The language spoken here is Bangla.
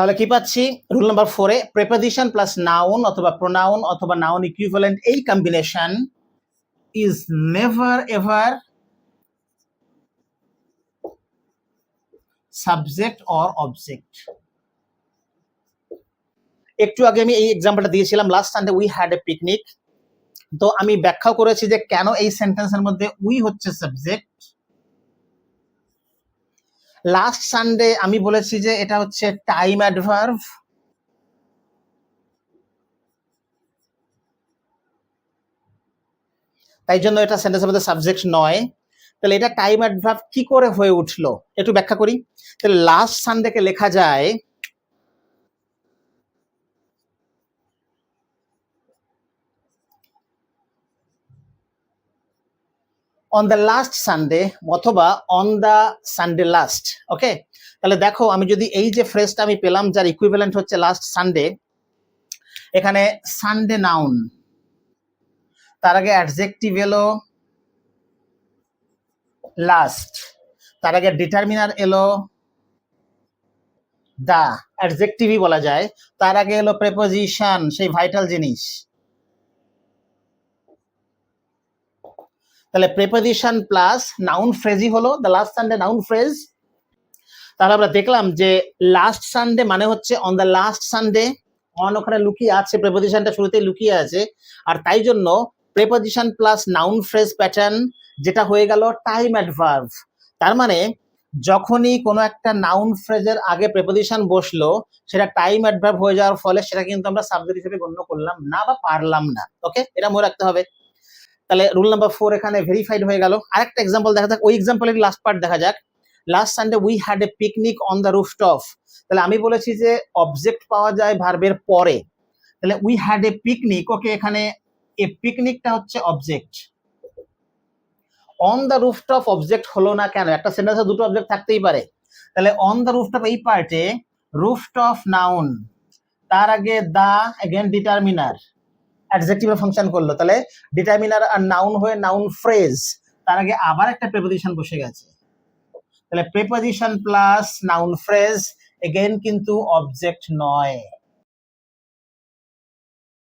তাহলে কি পাচ্ছি? রুল নাম্বার ফোরে প্রেপোজিশন প্লাস নাউন অথবা প্রোনাউন অথবা নাউন ইকুইভ্যালেন্ট এই combination is never ever subject or object একটু আগে আমি এই এক্সাম্পলটা দিয়েছিলাম last Sunday we had a picnic তো আমি ব্যাখ্যা করেছি যে কেন এই সেন্টেন্সের মধ্যে উই হচ্ছে সাবজেক্ট লাস্ট সানডে আমি বলেছি যে এটা হচ্ছে টাইম অ্যাডভার্ভ তাই জন্য এটা সেন্টেন্সের মধ্যে সাবজেক্ট নয়। তাহলে এটা টাইম অ্যাডভার্ভ কি করে হয়ে উঠল? একটু ব্যাখ্যা করি। তাহলে লাস্ট সানডেকে লেখা যায় অন দ্য লাস্ট সানডে অথবা on the Sunday last okay তাহলে দেখো, আমি যদি এই যে ফ্রেজটা আমি পেলাম, যার ইকুইভ্যালেন্ট হচ্ছে লাস্ট সানডে এখানে সানডে নাউন তার আগে অ্যাডজেক্টিভ এলো লাস্ট তার আগে ডিটারমিনার এলো দা অ্যাডজেক্টিভই বলা যায়, তার আগে এলো প্রেপোজিশন সেই ভাইটাল জিনিস। তাহলে প্রেপোজিশন প্লাস নাউন ফ্রেজই হলো the last Sunday noun phrase তাহলে আমরা দেখলাম যে লাস্ট সানডে মানে হচ্ছে on the last Sunday on ওখানে লুকিয়ে আছে প্রেপোজিশনটা শুরুতেই লুকিয়ে আছে। আর তাই জন্য preposition plus noun phrase pattern যেটা হয়ে গেল টাইম অ্যাডভার্ভ তার মানে যখনই কোনো একটা নাউন ফ্রেজের আগে প্রেপোজিশন বসল, সেটা টাইম অ্যাডভার্ভ হয়ে যাওয়ার ফলে সেটা কিন্তু আমরা সাবজেক্ট হিসেবে গণ্য করলাম না বা পারলাম না। ওকে এটা মনে রাখতে হবে। তাহলে রুল নাম্বার ফোর এখানে ভেরিফাইড হয়ে গেল। আরেকটা এক্সাম্পল দেখা যাক। ওই এক্সাম্পলের লাস্ট পার্ট দেখা যাক। Last Sunday we had a picnic on the rooftop তাহলে আমি বলেছি যে অবজেক্ট পাওয়া যায় ভার্বের পরে। তাহলে we had a picnic okay এখানে এ পিকনিকটা হচ্ছে object on the rooftop object হলো না কেন? একটা সেন্টেন্সে দুটো অবজেক্ট থাকতেই পারে। তাহলে অন দ্য রুফটপ এই পার্টে রুফটপ নাউন তার আগে দা এগেন ডিটারমিনার অ্যাডজেক্টিভে ফাংশন করল। তাহলে ডিটারমিনার আর নাউন হয়ে নাউন ফ্রেজ তার আগে আবার একটা প্রেপোজিশন বসে গেছে। তাহলে preposition plus noun phrase again কিন্তু অবজেক্ট নয়।